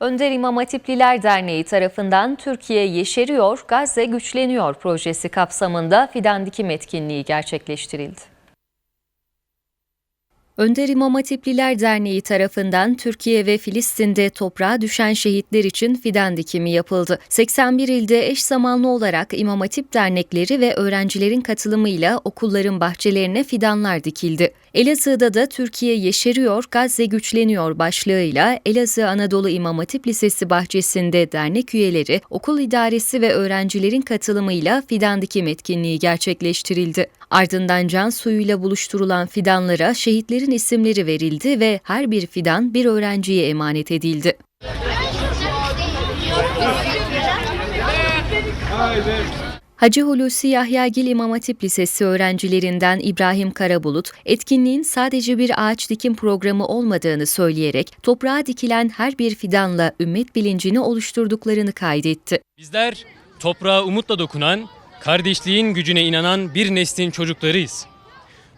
Önder İmam Hatipliler Derneği tarafından Türkiye Yeşeriyor, Gazze Güçleniyor projesi kapsamında fidan dikim etkinliği gerçekleştirildi. Önder İmam Hatipliler Derneği tarafından Türkiye ve Filistin'de toprağa düşen şehitler için fidan dikimi yapıldı. 81 ilde eş zamanlı olarak İmam Hatip dernekleri ve öğrencilerin katılımıyla okulların bahçelerine fidanlar dikildi. Elazığ'da da Türkiye Yeşeriyor, Gazze Güçleniyor başlığıyla Elazığ Anadolu İmam Hatip Lisesi bahçesinde dernek üyeleri, okul idaresi ve öğrencilerin katılımıyla fidan dikim etkinliği gerçekleştirildi. Ardından can suyuyla buluşturulan fidanlara şehitlerin isimleri verildi ve her bir fidan bir öğrenciye emanet edildi. Hacı Hulusi Yahyagil İmam Hatip Lisesi öğrencilerinden İbrahim Karabulut, etkinliğin sadece bir ağaç dikim programı olmadığını söyleyerek toprağa dikilen her bir fidanla ümmet bilincini oluşturduklarını kaydetti. Bizler toprağa umutla dokunan, kardeşliğin gücüne inanan bir neslin çocuklarıyız.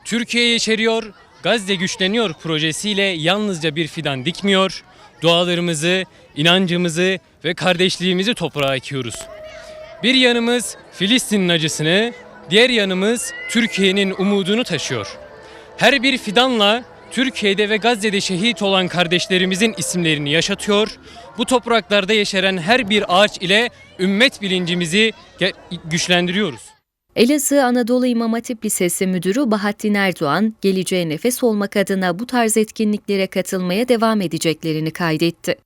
Türkiye yeşeriyor, Gazze güçleniyor projesiyle yalnızca bir fidan dikmiyor, dualarımızı, inancımızı ve kardeşliğimizi toprağa ekiyoruz. Bir yanımız Filistin'in acısını, diğer yanımız Türkiye'nin umudunu taşıyor. Her bir fidanla Türkiye'de ve Gazze'de şehit olan kardeşlerimizin isimlerini yaşatıyor. Bu topraklarda yeşeren her bir ağaç ile ümmet bilincimizi güçlendiriyoruz. Elazığ Anadolu İmam Hatip Lisesi Müdürü Bahattin Erdoğan, geleceğe nefes olmak adına bu tarz etkinliklere katılmaya devam edeceklerini kaydetti.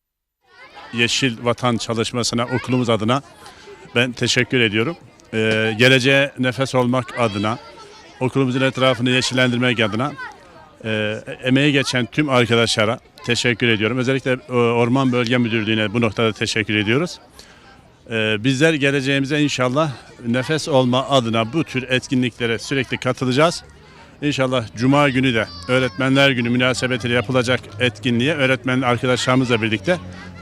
Yeşil Vatan çalışmasına okulumuz adına ben teşekkür ediyorum. Ee, geleceğe nefes olmak adına, okulumuzun etrafını yeşillendirmek adına e, emeği geçen tüm arkadaşlara teşekkür ediyorum. Özellikle e, Orman Bölge Müdürlüğü'ne bu noktada teşekkür ediyoruz. Ee, bizler geleceğimize inşallah nefes olma adına bu tür etkinliklere sürekli katılacağız. İnşallah Cuma günü de Öğretmenler Günü münasebetiyle yapılacak etkinliğe öğretmen arkadaşlarımızla birlikte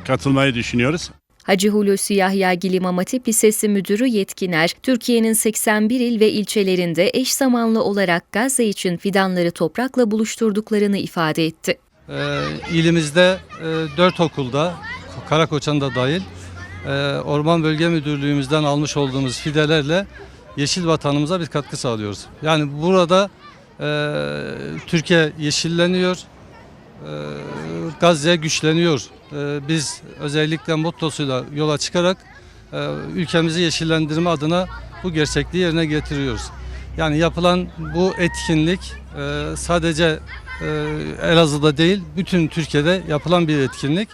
katılmayı düşünüyoruz. Hacı Hulusi Yahyagil İmam Hatip Lisesi Müdürü Yetkiner, Türkiye'nin 81 il ve ilçelerinde eş zamanlı olarak Gazze için fidanları toprakla buluşturduklarını ifade etti. Ee, ilimizde e, 4 okulda, Karakoçan da dahil, Orman Bölge Müdürlüğümüzden almış olduğumuz fidelerle yeşil vatanımıza bir katkı sağlıyoruz. Yani burada e, Türkiye yeşilleniyor, e, Gazze güçleniyor. E, biz özellikle mottosuyla yola çıkarak ülkemizi yeşillendirme adına bu gerçekliği yerine getiriyoruz. Yani yapılan bu etkinlik sadece Elazığ'da değil bütün Türkiye'de yapılan bir etkinlik.